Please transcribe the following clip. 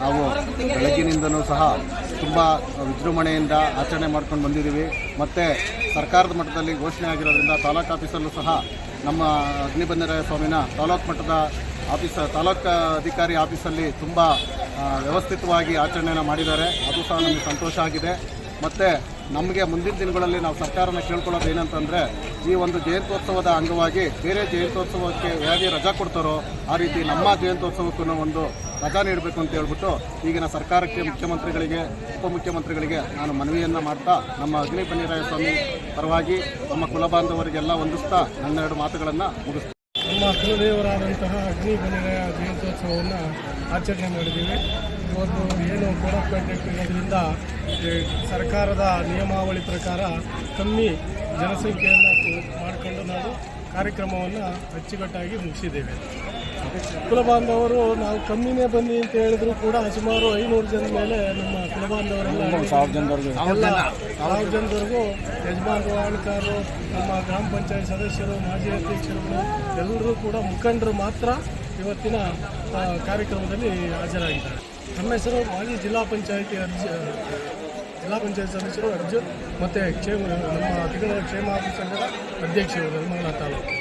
ನಾವು ಬೆಳಗ್ಗಿನಿಂದನೂ ಸಹ ತುಂಬ ವಿಜೃಂಭಣೆಯಿಂದ ಆಚರಣೆ ಮಾಡ್ಕೊಂಡು ಬಂದಿದ್ದೀವಿ. ಮತ್ತು ಸರ್ಕಾರದ ಮಟ್ಟದಲ್ಲಿ ಘೋಷಣೆ ಆಗಿರೋದ್ರಿಂದ ತಾಲೂಕು ಆಫೀಸಲ್ಲೂ ಸಹ ನಮ್ಮ ಅಗ್ನಿಬಂಧನ ಸ್ವಾಮಿನ ತಾಲೂಕು ಮಟ್ಟದ ಆಫೀಸ್, ತಾಲೂಕು ಅಧಿಕಾರಿ ಆಫೀಸಲ್ಲಿ ತುಂಬ ವ್ಯವಸ್ಥಿತವಾಗಿ ಆಚರಣೆಯನ್ನು ಮಾಡಿದ್ದಾರೆ. ಅದು ಸಹ ನಮಗೆ ಸಂತೋಷ ಆಗಿದೆ. ಮತ್ತು ನಮಗೆ ಮುಂದಿನ ದಿನಗಳಲ್ಲಿ ನಾವು ಸರ್ಕಾರನ ಕೇಳ್ಕೊಳ್ಳೋದು ಏನಂತಂದರೆ, ಈ ಒಂದು ಜಯಂತ್ಯೋತ್ಸವದ ಅಂಗವಾಗಿ ಬೇರೆ ಜಯಂತ್ಯೋತ್ಸವಕ್ಕೆ ಹೇಗೆ ರಜಾ ಕೊಡ್ತಾರೋ ಆ ರೀತಿ ನಮ್ಮ ಜಯಂತ್ಯೋತ್ಸವಕ್ಕೂ ಒಂದು ರಜಾ ನೀಡಬೇಕು ಅಂತ ಹೇಳ್ಬಿಟ್ಟು ಈಗಿನ ಸರ್ಕಾರಕ್ಕೆ ಮುಖ್ಯಮಂತ್ರಿಗಳಿಗೆ, ಉಪಮುಖ್ಯಮಂತ್ರಿಗಳಿಗೆ ನಾನು ಮನವಿಯನ್ನು ಮಾಡ್ತಾ, ನಮ್ಮ ಅಗ್ನಿ ಬನ್ನಿರಾಯ ಸ್ವಾಮಿ ಪರವಾಗಿ ನಮ್ಮ ಕುಲಬಾಂಧವರಿಗೆಲ್ಲ ಹೊಂದಿಸ್ತಾ ನನ್ನೆರಡು ಮಾತುಗಳನ್ನು ಮುಗಿಸ್ತೀನಿ ನಮ್ಮ ಕುಲದೇವರಾದಂತಹ ಅಗ್ನಿ ಬಲಿರಾಯ ಜಯಂತ್ಯೋತ್ಸವವನ್ನು ಆಚರಣೆ ಮಾಡಿದ್ದೀವಿ. ಇವತ್ತು ಏನು ಕೋಡ್ ಆಫ್ ಕಂಡಕ್ಟ್ ಇರೋದ್ರಿಂದ ಈ ಸರ್ಕಾರದ ನಿಯಮಾವಳಿ ಪ್ರಕಾರ ಕಮ್ಮಿ ಜನಸಂಖ್ಯೆಯನ್ನು ಮಾಡಿಕೊಂಡು ನಾವು ಕಾರ್ಯಕ್ರಮವನ್ನು ಅಚ್ಚುಕಟ್ಟಾಗಿ ಮುಗಿಸಿದ್ದೇವೆ. ಕುಲಬಾಂಧವರು ನಾವು ಕಮ್ಮಿನೇ ಬನ್ನಿ ಅಂತ ಹೇಳಿದ್ರು ಕೂಡ ಸುಮಾರು ಐನೂರು ಜನ ಮೇಲೆ ನಮ್ಮ ಕುಲಬಾಂಧವರೆಲ್ಲ ಸಾವಿರ ಜನದವರೆಗೂ. ಯಜಮಾನರು ಆಳ್ಕಾರರು ನಮ್ಮ ಗ್ರಾಮ ಪಂಚಾಯತ್ ಸದಸ್ಯರು ಮಾಜಿ ಅಧ್ಯಕ್ಷರುಗಳು ಎಲ್ಲರೂ ಕೂಡ ಮುಖಂಡರು ಮಾತ್ರ ಇವತ್ತಿನ ಕಾರ್ಯಕ್ರಮದಲ್ಲಿ ಹಾಜರಾಗಿದ್ದಾರೆ. ನಮ್ಮ ಹೆಸರು ಮಾಜಿ ಜಿಲ್ಲಾ ಪಂಚಾಯತಿ ಅರ್ಜಿ ಜಿಲ್ಲಾ ಪಂಚಾಯತ್ ಸದಸ್ಯರು ಅರ್ಜುನ್ ಮತ್ತು ಕ್ಷೇಮ, ನಮ್ಮ ಅತಿಗಳ ಕ್ಷೇಮ ಸಂಘದ ಅಧ್ಯಕ್ಷರು ನಿರ್ಮಲ ತಾಲೂಕು.